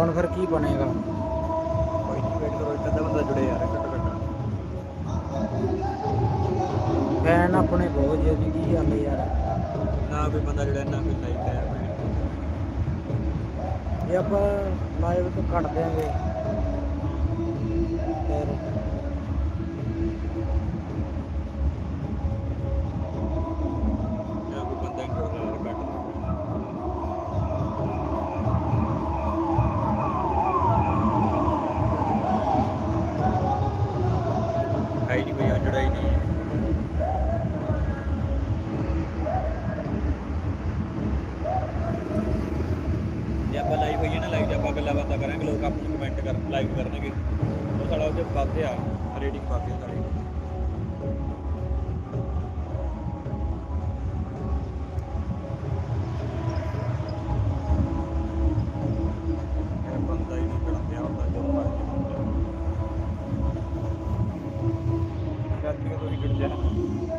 ਹੁਣ ਫਿਰ ਕੀ ਬਣੇਗਾ? ਕੋਈ ਨਹੀਂ ਵੇਟ ਕਰੋ ਇੱਕ ਅੱਧਾ ਬੰਦਾ ਜੁੜੇ ਯਾਰ ਘੱਟੋ ਘੱਟ। ਫੈਨ ਆਪਣੇ ਬਹੁਤ ਜੀ ਕੀ ਗੱਲ ਯਾਰ। ਨਾ ਕੋਈ ਬੰਦਾ ਜੁੜਿਆ ਨਾ ਕੋਈ ਲਾਈਕ ਹੈ ਜੇ ਆਪਾਂ ਲਾਈਵ ਤੋਂ ਕੱਟ ਦਿਆਂਗੇ ਫਿਰ ਨਾ ਕੋਈ ਬੰਦਾ ਜੁੜ ਰਿਹਾ ਯਾਰ ਘੱਟ ਹੈ ਨਹੀਂ ਕੋਈ ਜੁੜਾ ਹੀ ਨਹੀਂ ਜੇ ਆਪਾਂ ਲਾਈਵ ਹੋਈਏ ਨਾ ਲਾਈਵ 'ਚ ਆਪਾਂ ਗੱਲਾਂ ਬਾਤਾਂ ਕਰਾਂਗੇ, ਲੋਕ ਆਪਾਂ ਨੂੰ ਕਮੈਂਟ ਕਰ ਲਾਈਵ ਕਰਨਗੇ। ਉਹ ਸਾਡਾ ਉਹਦੇ ਵੱਧਦੇ ਆ ਰੇਟਿੰਗ ਵੱਧਦੀ ਸਾਡੀ गर्मियों को भी गिर जाए